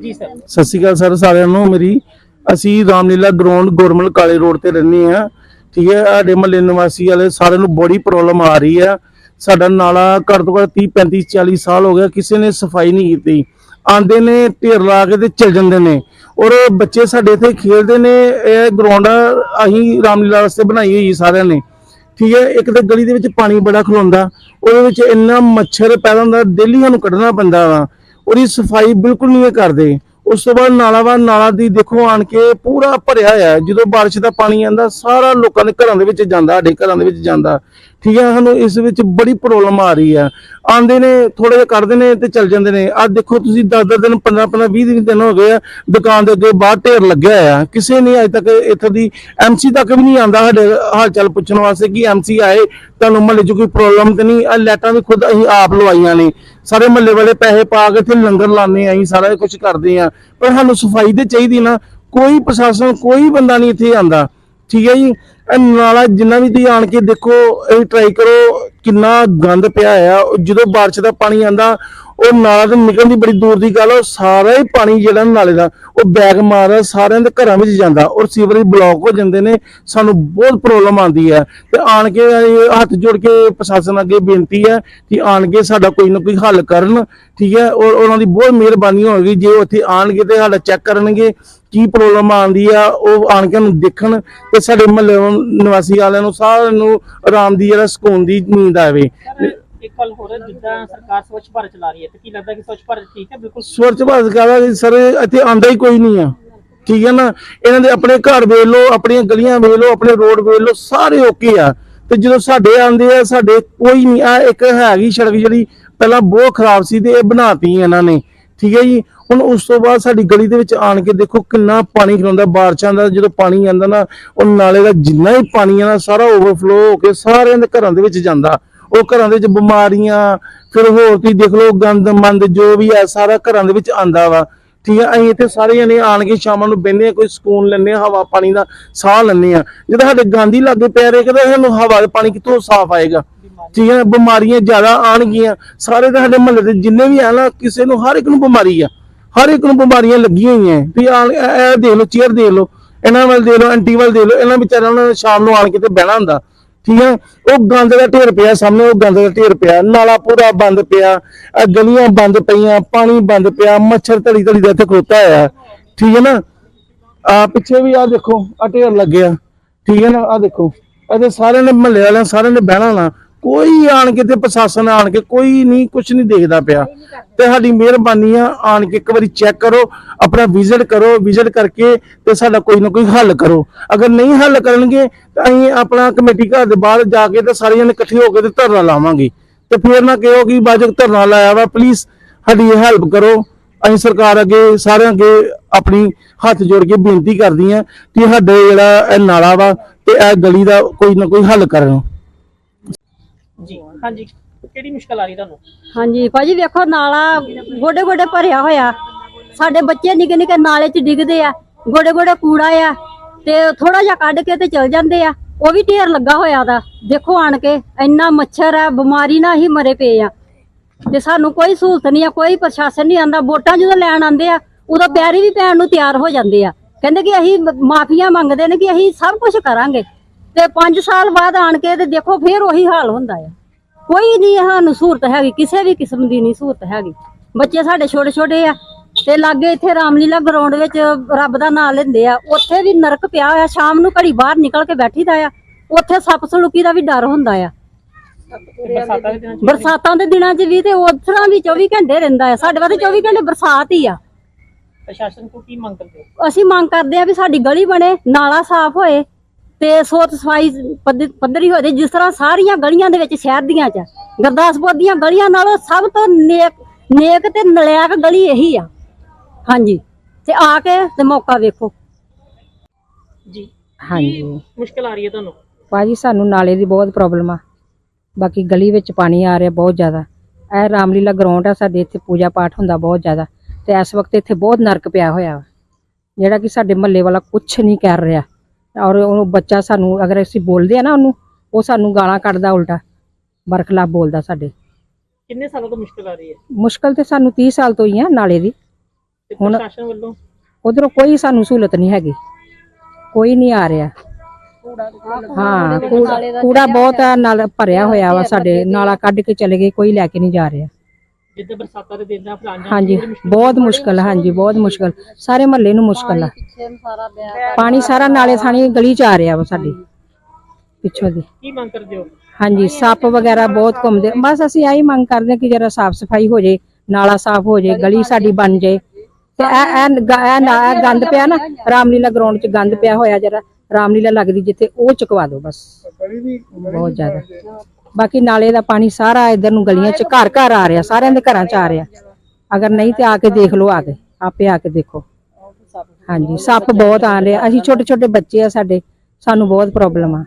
ਜੀ, ਸਰ। ਸਤਿ ਸ਼੍ਰੀ ਅਕਾਲ ਸਰ, ਸਾਰਿਆਂ ਨੂੰ। ਮੇਰੀ ਅਸੀਂ ਰਾਮਲੀਲਾ ਗਰਾਊਂਡ ਗੌਰਮਲ ਕਾਲੇ ਰੋਡ ਤੇ ਰਹਿੰਦੇ ਆ ਠੀਕ ਹੈ, ਸਾਡੇ ਮਹੱਲੇ ਨਿਵਾਸੀ ਵਾਲੇ ਸਾਰਿਆਂ ਨੂੰ ਬੜੀ ਪ੍ਰੋਬਲਮ ਆ ਰਹੀ ਆ ਸਾਡਾ ਨਾਲਾ ਘੱਟ ਤੋਂ ਘੱਟ 30 35 40 ਸਾਲ ਹੋ ਗਿਆ, ਕਿਸੇ ਨੇ ਸਫ਼ਾਈ ਨਹੀਂ ਕੀਤੀ। ਆਂਦੇ ਨੇ, ਢੇਰ ਲਾ ਕੇ ਤੇ ਚਲ ਜਾਂਦੇ ਨੇ। ਔਰ ਬੱਚੇ ਸਾਡੇ ਇੱਥੇ ਖੇਡਦੇ ਨੇ। ਇਹ ਗਰਾਊਂਡ ਅਸੀਂ ਰਾਮਲੀਲਾ ਵਾਸਤੇ ਬਣਾਈ ਹੋਈ ਸਾਰਿਆਂ ਨੇ। ਠੀਕ ਹੈ, ਇੱਕ ਤਾਂ ਗਲੀ ਦੇ ਵਿੱਚ ਪਾਣੀ ਬੜਾ ਖਲੋਂਦਾ। ਉਹਦੇ ਵਿੱਚ ਇੰਨਾ ਮੱਛਰ ਪੈਦਾ ਹੁੰਦਾ, ਡੇਲੀ ਸਾਨੂੰ ਕੱਢਣਾ ਪੈਂਦਾ ਵਾ। ਉਹਦੀ ਸਫ਼ਾਈ ਬਿਲਕੁਲ ਨਹੀਂ ਇਹ ਕਰਦੇ। ਉਸ ਤੋਂ ਬਾਅਦ ਨਾਲਾ ਵਾ ਨਾਲਾ ਦੀ ਦੇਖੋ ਆਣ ਕੇ ਪੂਰਾ ਭਰਿਆ ਹੋਇਆ ਜਦੋਂ ਬਾਰਿਸ਼ ਦਾ ਪਾਣੀ ਆਂਦਾ ਸਾਰਾ ਲੋਕਾਂ ਦੇ ਘਰਾਂ ਦੇ ਵਿੱਚ ਜਾਂਦਾ, ਸਾਡੇ ਘਰਾਂ ਦੇ ਵਿੱਚ ਜਾਂਦਾ। ਠੀਕ ਹੈ, ਸਾਨੂੰ ਇਸ ਵਿੱਚ ਬੜੀ ਪ੍ਰੋਬਲਮ ਆ ਰਹੀ ਹੈ। ਆਂਦੇ ਨੇ ਥੋੜੇ ਜਿਹਾ ਕੱਢਦੇ ਨੇ ਤੇ ਚੱਲ ਜਾਂਦੇ ਨੇ। ਅੱਜ ਦੇਖੋ ਤੁਸੀਂ 10 ਦਿਨ 15 15 20 ਦਿਨ ਹੋ ਗਏ ਆ, ਦੁਕਾਨ ਦੇ ਅੱਗੇ ਬਾਹਰ ਢੇਰ ਲੱਗਿਆ ਹੋਇਆ। ਕਿਸੇ ਨੇ ਅਜੇ ਤੱਕ ਇੱਥੋਂ ਦੀ ਐਮਸੀ ਤੱਕ ਵੀ ਨਹੀਂ ਆਂਦਾ ਸਾਡੇ ਹਾਲ ਚਾਲ ਪੁੱਛਣ ਵਾਸਤੇ ਕਿ ਐਮਸੀ ਆਏ, ਤੁਹਾਨੂੰ ਮਹੱਲੇ 'ਚ ਕੋਈ ਪ੍ਰੋਬਲਮ ਤੇ ਨਹੀਂ। ਆ ਲੈਟਾਂ ਵੀ ਖੁਦ ਅਸੀਂ ਆਪ ਲਵਾਈਆਂ ਨੇ। ਸਾਰੇ ਮਹੱਲੇ ਵਾਲੇ ਪੈਸੇ ਪਾ ਕੇ ਇੱਥੇ ਲੰਗਰ ਲਾਣੇ ਆ, ਅਸੀਂ ਸਾਰਾ ਕੁਝ ਕਰਦੇ ਆ। ਪਰ ਸਾਨੂੰ ਸਫ਼ਾਈ ਤੇ ਚਾਹੀਦੀ ਨਾ। ਕੋਈ ਪ੍ਰਸ਼ਾਸਨ, ਕੋਈ ਬੰਦਾ ਨਹੀਂ ਇੱਥੇ ਆਂਦਾ ਠੀਕ ਹੈ ਜੀ? ਇਹ ਨਾਲਾ ਜਿੰਨਾ ਵੀ ਤੁਸੀਂ ਆਣ ਕੇ ਦੇਖੋ, ਇਹ ਟਰਾਈ ਕਰੋ ਕਿੰਨਾ ਗੰਦ ਪਿਆ ਆ ਜਦੋਂ ਬਾਰਿਸ਼ ਦਾ ਪਾਣੀ ਆਂਦਾ, ਉਹ ਨਾਲਾ ਤੇ ਨਿਕਲਣ ਦੀ ਬੜੀ ਦੂਰ ਦੀ ਗੱਲ ਉਹ ਸਾਰਾ ਹੀ ਪਾਣੀ ਜਿਹੜਾ ਨਾਲੇ ਦਾ, ਉਹ ਬੈਗ ਮਾਰਦਾ, ਸਾਰਿਆਂ ਦੇ ਘਰਾਂ ਵਿੱਚ ਜਾਂਦਾ ਔਰ ਸੀਵਰੇਜ ਬਲੌਕ ਹੋ ਜਾਂਦੇ ਨੇ, ਸਾਨੂੰ ਬਹੁਤ ਪ੍ਰੋਬਲਮ ਆਉਂਦੀ ਹੈ। ਤੇ ਆਣ ਕੇ ਹੱਥ ਜੋੜ ਕੇ ਪ੍ਰਸ਼ਾਸਨ ਅੱਗੇ ਬੇਨਤੀ ਹੈ ਕਿ ਆਣ ਕੇ ਸਾਡਾ ਕੋਈ ਨਾ ਕੋਈ ਹੱਲ ਕਰਨ, ਠੀਕ ਹੈ? ਔਰ ਉਹਨਾਂ ਦੀ ਬਹੁਤ ਮਿਹਰਬਾਨੀ ਹੋਵੇਗੀ ਜੇ ਉਹ ਇੱਥੇ ਆਣਗੇ ਤੇ ਸਾਡਾ ਚੈੱਕ ਕਰਨਗੇ। ਕੀ ਪ੍ਰੋਬਲਮ ਆਉਂਦੀ ਆ ਉਹ ਆਣ ਕੇ ਨੂੰ ਦੇਖਣ ਤੇ ਸਾਡੇ ਮਹੱਲੇ ਨਿਵਾਸੀ ਵਾਲਿਆਂ ਨੂੰ ਸਾਰਿਆਂ ਨੂੰ ਆਰਾਮ ਦੀ ਜਿਹੜਾ ਸਕੂਨ ਦੀ ਨੀਂਦ ਆਵੇ। ਇੱਕ ਗੱਲ ਹੋਰ ਜਿੱਦਾਂ ਸਰਕਾਰ ਸਵੱਛ ਭਾਰਤ ਚਲਾ ਰਹੀ ਹੈ ਤੇ ਕੀ ਲੱਗਦਾ ਕਿ ਸਵੱਛ ਭਾਰਤ ਠੀਕ ਹੈ? ਬਿਲਕੁਲ ਸਵੱਛ ਭਾਰਤ ਕਹਦਾ ਸਰ ਇੱਥੇ ਆਂਦਾ ਹੀ ਕੋਈ ਨਹੀਂ ਆ। ਠੀਕ ਹੈ ਨਾ? ਇਹਨਾਂ ਦੇ ਆਪਣੇ ਘਰ ਵੇਖ ਲਓ ਆਪਣੀਆਂ ਗਲੀਆਂ ਵੇਖ ਲਓ ਆਪਣੇ ਰੋਡ ਵੇਖ ਲਓ ਸਾਰੇ ਓਕੇ ਆ। ਤੇ ਜਦੋਂ ਸਾਡੇ ਆਂਦੇ ਆ ਸਾਡੇ ਕੋਈ ਨਹੀਂ ਆ ਇੱਕ ਹੈਗੀ ਸੜਕ ਜਿਹੜੀ ਪਹਿਲਾਂ ਬਹੁਤ ਖਰਾਬ ਸੀ ਤੇ ਇਹ ਬਣਾਤੀ ਇਹਨਾਂ ਨੇ। ਠੀਕ ਹੈ ਜੀ? ਹੁਣ ਉਸ ਤੋਂ ਬਾਅਦ ਸਾਡੀ ਗਲੀ ਦੇ ਵਿੱਚ ਆਣ ਕੇ ਦੇਖੋ ਕਿੰਨਾ ਪਾਣੀ ਖਲੋਂਦਾ, ਬਾਰਿਸ਼ਾਂ ਦਾ ਜਦੋਂ ਪਾਣੀ ਆਂਦਾ ਨਾ, ਉਹ ਨਾਲੇ ਦਾ ਜਿੰਨਾ ਹੀ ਪਾਣੀ ਆ ਨਾ, ਸਾਰਾ ਓਵਰਫਲੋ ਹੋ ਕੇ ਸਾਰਿਆਂ ਦੇ ਘਰਾਂ ਦੇ ਵਿੱਚ ਜਾਂਦਾ। ਉਹ ਘਰਾਂ ਦੇ ਵਿੱਚ ਬਿਮਾਰੀਆਂ, ਫਿਰ ਹੋਰ ਤੁਸੀਂ ਦੇਖ ਲਓ, ਗੰਦ, ਮੰਦ, ਜੋ ਵੀ ਹੈ ਸਾਰਾ ਘਰਾਂ ਦੇ ਵਿੱਚ ਆਂਦਾ ਵਾ। ਠੀਕ ਹੈ ਅਸੀਂ ਇੱਥੇ ਸਾਰੇ ਜਣੇ ਆਣ ਕੇ ਸ਼ਾਮਾਂ ਨੂੰ ਬਹਿੰਦੇ ਆ, ਕੋਈ ਸਕੂਨ ਲੈਂਦੇ ਆ, ਹਵਾ, ਪਾਣੀ ਦਾ ਸਾਹ ਲੈਂਦੇ ਆ। ਜਦੋਂ ਸਾਡੇ ਗਾਂਧੀ ਲਾਗੇ ਪੈ ਰਹੇ ਕਿਤੇ ਸਾਨੂੰ ਹਵਾ ਤੇ ਪਾਣੀ ਕਿੱਥੋਂ ਸਾਫ਼ ਆਏਗਾ? ਠੀਕ ਹੈ ਬਿਮਾਰੀਆਂ ਜ਼ਿਆਦਾ ਆਣਗੀਆਂ ਸਾਰੇ ਤਾਂ ਸਾਡੇ ਮਹੱਲੇ ਦੇ ਜਿੰਨੇ ਵੀ ਆ ਨਾ, ਕਿਸੇ ਨੂੰ ਹਰ ਇੱਕ ਨੂੰ ਬਿਮਾਰੀ ਆ। ਹਰ ਇੱਕ ਨੂੰ ਬਿਮਾਰੀਆਂ ਲੱਗੀਆਂ ਹੋਈਆਂ। ਵੀ ਇਹ ਇਹ ਦੇਖ ਲਓ, ਚੇਅਰ ਦੇਖ ਲਓ, ਇਹਨਾਂ ਵੱਲ ਦੇਖ ਲਓ ਐਂਟੀ ਵੱਲ ਦੇਖ ਲਓ, ਇਹਨਾਂ ਵਿਚਾਰਿਆਂ ਨੂੰ ਸ਼ਾਮ ਨੂੰ ਆਣ ਕੇ ਤੇ ਬਹਿਣਾ ਹੁੰਦਾ। ਠੀਕ ਹੈ ਉਹ ਗੰਦ ਦਾ ਢੇਰ ਪਿਆ ਸਾਹਮਣੇ, ਉਹ ਗੰਦ ਦਾ ਢੇਰ ਪਿਆ। ਨਾਲਾ ਪੂਰਾ ਬੰਦ ਪਿਆ ਗਲੀਆਂ ਬੰਦ ਪਈਆਂ, ਪਾਣੀ ਬੰਦ ਪਿਆ, ਮੱਛਰ ਧੜੀ ਧੜੀ ਦਾ ਇੱਥੇ ਖੋਤਾ ਹੋਇਆ। ਠੀਕ ਹੈ ਨਾ? ਆ ਪਿੱਛੇ ਵੀ ਆ ਦੇਖੋ ਆ ਢੇਰ ਲੱਗਿਆ ਠੀਕ ਹੈ ਨਾ? ਆ ਦੇਖੋ, ਇਹਦੇ ਸਾਰਿਆਂ ਨੇ ਮਹੱਲੇ ਵਾਲਿਆਂ, ਸਾਰਿਆਂ ਨੇ ਬਹਿਣਾ ਨਾ ਕੋਈ ਆਣ ਕੇ ਤੇ ਪ੍ਰਸ਼ਾਸਨ ਆਣ ਕੇ ਕੋਈ ਨਹੀਂ ਕੁਝ ਨਹੀਂ ਦੇਖਦਾ ਪਿਆ। ਤੇ ਸਾਡੀ ਮਿਹਰਬਾਨੀ ਆ, ਆਣ ਕੇ ਇੱਕ ਵਾਰੀ ਚੈੱਕ ਕਰੋ, ਆਪਣਾ ਵਿਜ਼ਿਟ ਕਰੋ ਵਿਜ਼ਿਟ ਕਰਕੇ ਤੇ ਸਾਡਾ ਕੋਈ ਨਾ ਕੋਈ ਹੱਲ ਕਰੋ। ਅਗਰ ਨਹੀਂ ਹੱਲ ਕਰਨਗੇ, ਤਾਂ ਅਸੀਂ ਆਪਣਾ ਕਮੇਟੀ ਘਰ ਦੇ ਬਾਹਰ ਜਾ ਕੇ ਤੇ ਸਾਰੇ ਜਣੇ ਇਕੱਠੇ ਹੋ ਕੇ ਤੇ ਧਰਨਾ ਲਾਵਾਂਗੇ। ਤੇ ਫਿਰ ਨਾ ਕਹੋ ਕਿ ਬਾਜਕ ਧਰਨਾ ਲਾਇਆ ਵਾ ਪਲੀਜ਼ ਸਾਡੀ ਹੈਲਪ ਕਰੋ। ਅਸੀਂ ਸਰਕਾਰ ਅੱਗੇ, ਸਾਰਿਆਂ ਅੱਗੇ ਆਪਣੀ ਹੱਥ ਜੋੜ ਕੇ ਬੇਨਤੀ ਕਰਦੀ ਆ ਕਿ ਸਾਡੇ ਜਿਹੜਾ ਇਹ ਨਾਲਾ ਵਾ ਤੇ ਇਹ ਗਲੀ ਦਾ ਕੋਈ ਨਾ ਕੋਈ ਹੱਲ ਕਰਨ। ਜੀ, ਹਾਂਜੀ। ਕਿਹੜੀ ਮੁਸ਼ਕਲ ਆ ਰਹੀ ਤੁਹਾਨੂੰ? ਹਾਂਜੀ, ਭਾਜੀ ਵੇਖੋ, ਨਾਲਾ ਗੋਡੇ ਗੋਡੇ ਭਰਿਆ ਹੋਇਆ। ਸਾਡੇ ਬੱਚੇ ਨਿੱਕੇ ਨਿੱਕੇ ਨਾਲੇ 'ਚ ਡਿੱਗਦੇ ਆ ਗੋਡੇ ਗੋਡੇ ਕੂੜਾ ਆ, ਤੇ ਥੋੜਾ ਜਿਹਾ ਕੱਢ ਕੇ ਤੇ ਚਲ ਜਾਂਦੇ ਆ। ਉਹ ਵੀ ਢੇਰ ਲੱਗਾ ਹੋਇਆ ਦਾ ਦੇਖੋ ਆਣ ਕੇ, ਇੰਨਾ ਮੱਛਰ ਆ, ਬਿਮਾਰੀ ਨਾਲ ਹੀ ਮਰੇ ਪਏ ਆ। ਤੇ ਸਾਨੂੰ ਕੋਈ ਸਹੂਲਤ ਨਹੀਂ ਆ, ਕੋਈ ਪ੍ਰਸ਼ਾਸਨ ਨਹੀਂ ਆਂਦਾ। ਵੋਟਾਂ ਜਦੋਂ ਲੈਣ ਆਂਦੇ ਆ, ਉਦੋਂ ਪੈਰੀ ਵੀ ਪੈਣ ਨੂੰ ਤਿਆਰ ਹੋ ਜਾਂਦੇ ਆ। ਕਹਿੰਦੇ ਕਿ ਅਸੀਂ ਮਾਫੀਆਂ ਮੰਗਦੇ ਨੇ ਕਿ ਅਸੀਂ ਸਭ ਕੁਝ ਕਰਾਂਗੇ। ਤੇ 5 ਸਾਲ ਬਾਅਦ ਆਣ ਕੇ ਤੇ ਦੇਖੋ ਫੇਰ ਉਹੀ ਹਾਲ ਹੁੰਦਾ ਆ। ਕੋਈ ਨਹੀਂ ਸਾਨੂੰ ਸਹੂਲਤ ਹੈਗੀ ਕਿਸੇ ਵੀ ਕਿਸਮ ਦੀ ਨਹੀਂ ਸਹੂਲਤ ਹੈਗੀ। ਬੱਚੇ ਸਾਡੇ ਛੋਟੇ ਛੋਟੇ ਆ ਤੇ ਲਾਗੇ ਇੱਥੇ ਰਾਮਲੀਲਾ ਗਰਾਊਂਡ ਵਿੱਚ ਰੱਬ ਦਾ ਨਾਮ ਲੈਂਦੇ ਆ। ਉੱਥੇ ਵੀ ਨਰਕ ਪਿਆ ਹੋਇਆ ਸ਼ਾਮ ਨੂੰ ਘੜੀ ਬਾਹਰ ਨਿਕਲ ਕੇ ਬੈਠੀਦਾ ਆ। ਉੱਥੇ ਸੱਪ ਸਲੂਕੀ ਦਾ ਵੀ ਡਰ ਹੁੰਦਾ ਆ। ਬਰਸਾਤਾਂ ਦੇ ਦਿਨਾਂ 'ਚ ਵੀ ਤੇ ਤਰ੍ਹਾਂ ਵੀ 24 ਘੰਟੇ ਰਹਿੰਦਾ ਆ। ਸਾਡੇ ਵਾਸਤੇ 24 ਘੰਟੇ ਬਰਸਾਤ ਹੀ ਆ। ਪ੍ਰਸ਼ਾਸਨ ਕੋਲ ਕੀ ਮੰਗ ਕਰਦੇ ਅਸੀਂ ਮੰਗ ਕਰਦੇ ਆ ਵੀ ਸਾਡੀ ਗਲੀ ਬਣੇ ਨਾਲਾ ਸਾਫ਼ ਹੋਏ। ਤੇ ਸੋਤ ਸਫ਼ਾਈ ਪੱਧ- ਪੱਧਰੀ ਹੋ ਜਾਏ ਜਿਸ ਤਰ੍ਹਾਂ ਸਾਰੀਆਂ ਗਲੀਆਂ ਦੇ ਵਿੱਚ ਸ਼ਹਿਰ ਦੀਆਂ ਚ ਗੁਰਦਾਸਪੁਰ ਦੀਆਂ ਗਲੀਆਂ ਨਾਲੋਂ ਸਭ ਤੋਂ ਨੇਕ ਨੇਕ ਤੇ ਨਲਾਇਕ ਗਲੀ ਇਹੀ ਆ। ਹਾਂਜੀ। ਤੇ ਆ ਕੇ ਤੇ ਮੌਕਾ ਵੇਖੋ। ਜੀ। ਹਾਂਜੀ। ਮੁਸ਼ਕਲ ਆ ਰਹੀ ਹੈ ਤੁਹਾਨੂੰ? ਭਾਜੀ ਸਾਨੂੰ ਨਾਲੇ ਦੀ ਬਹੁਤ ਪ੍ਰੋਬਲਮ ਆ। ਬਾਕੀ ਗਲੀ ਵਿੱਚ ਪਾਣੀ ਆ ਰਿਹਾ ਬਹੁਤ ਜ਼ਿਆਦਾ। ਇਹ ਰਾਮਲੀਲਾ ਗਰਾਊਂਡ ਆ ਸਾਡੇ ਇੱਥੇ ਪੂਜਾ ਪਾਠ ਹੁੰਦਾ ਬਹੁਤ ਜ਼ਿਆਦਾ। ਤੇ ਇਸ ਵਕਤ ਇੱਥੇ ਬਹੁਤ ਨਰਕ ਪਿਆ ਹੋਇਆ ਵਾ। ਜਿਹੜਾ ਕਿ ਸਾਡੇ ਮਹੱਲੇ ਵਾਲਾ ਕੁਝ ਨਹੀਂ ਕਰ ਰਿਹਾ। ਔਰ ਉਹ ਬੱਚਾ ਸਾਨੂੰ ਅਗਰ ਅਸੀਂ ਬੋਲਦੇ ਆ ਨਾ ਉਹਨੂੰ ਉਹ ਸਾਨੂੰ ਗਾਲਾਂ ਕੱਢਦਾ ਉਲਟਾ ਬਰਖਲਾਫ ਬੋਲਦਾ ਸਾਡੇ। ਕਿੰਨੇ ਸਾਲਾਂ ਤੋਂ ਮੁਸ਼ਕਲ ਆ ਰਹੀ ਹੈ? ਮੁਸ਼ਕਲ ਤੇ ਸਾਨੂੰ 30 ਸਾਲ ਤੋਂ ਹੀ ਆ ਨਾਲੇ ਦੀ। ਤੇ ਹੁਣ- ਪ੍ਰਸ਼ਾਸਨ ਵੱਲੋਂ? ਉਧਰੋਂ ਕੋਈ ਸਾਨੂੰ ਸਹੂਲਤ ਨਹੀਂ ਹੈਗੀ। ਕੋਈ ਨਹੀਂ ਆ ਰਿਹਾ। ਹਾਂ ਕੂੜਾ ਕੂੜਾ ਬਹੁਤ ਆ, ਨਾਲ ਭਰਿਆ ਹੋਇਆ ਵਾ ਸਾਡੇ ਨਾਲਾ ਕੱਢ ਕੇ ਚਲੇ ਗਏ ਕੋਈ ਲੈ ਕੇ ਨਹੀਂ ਜਾ ਰਿਹਾ। ਜਿੱਦਾਂ ਬਰਸਾਤਾਂ ਦੇ ਦਿਨ ਦਾ ਫਲਾਣ ਹਾਂਜੀ ਬਹੁਤ ਮੁਸ਼ਕਲ ਹੈ, ਹਾਂਜੀ ਬਹੁਤ ਮੁਸ਼ਕਲ ਸਾਰੇ ਮਹੱਲੇ ਨੂੰ ਮੁਸ਼ਕਲ ਆ। ਪਾਣੀ ਸਾਰਾ ਨਾਲੇ ਥਾਣੀ ਗਲੀ ਚ ਆ ਰਿਹਾ ਵਾ ਸਾਡੀ। ਪਿੱਛੋਂ ਦੀ। ਕੀ ਮੰਗ ਕਰਦੇ ਹੋ? ਹਾਂਜੀ ਸੱਪ ਵਗੈਰਾ ਬਹੁਤ ਘੁੰਮਦੇ। ਬਸ ਅਸੀਂ ਆਹੀ ਮੰਗ ਕਰਦੇ ਕਿ ਜਰਾ ਸਾਫ਼ ਸਫ਼ਾਈ ਹੋ ਜੇ ਨਾਲਾ ਸਾਫ਼ ਹੋ ਜੇ ਗਲੀ ਸਾਡੀ ਬਣ ਜੇ। ਤੇ ਇਹ ਇਹ ਗ- ਇਹ ਨਾ- ਇਹ ਗੰਦ ਪਿਆ ਨਾ ਰਾਮਲੀਲਾ ਗਰਾਊਂਡ 'ਚ ਗੰਦ ਪਿਆ ਹੋਇਆ ਜਰਾ ਰਾਮਲੀਲਾ ਲੱਗਦੀ ਜਿੱਥੇ ਉਹ ਚੁਕਵਾ ਦਿਓ ਬਸ। ਬਹੁਤ ਜ਼ਿਆਦਾ। ਬਾਕੀ ਨਾਲੇ ਦਾ ਪਾਣੀ ਸਾਰਾ ਇਧਰ ਨੂੰ ਗਲੀਆਂ 'ਚ ਘਰ ਘਰ ਆ ਰਿਹਾ, ਸਾਰਿਆਂ ਦੇ ਘਰਾਂ 'ਚ ਆ ਰਿਹਾ। ਅਗਰ ਨਹੀਂ ਤੇ ਆ ਕੇ ਦੇਖ ਲਓ ਆ ਕੇ ਆਪੇ ਆ ਕੇ ਦੇਖੋ। ਹਾਂਜੀ, ਸੱਪ ਬਹੁਤ ਆ ਰਿਹਾ। ਅਸੀਂ ਛੋਟੇ ਛੋਟੇ ਬੱਚੇ ਆ ਸਾਡੇ, ਸਾਨੂੰ ਬਹੁਤ ਪ੍ਰੋਬਲਮ ਆ।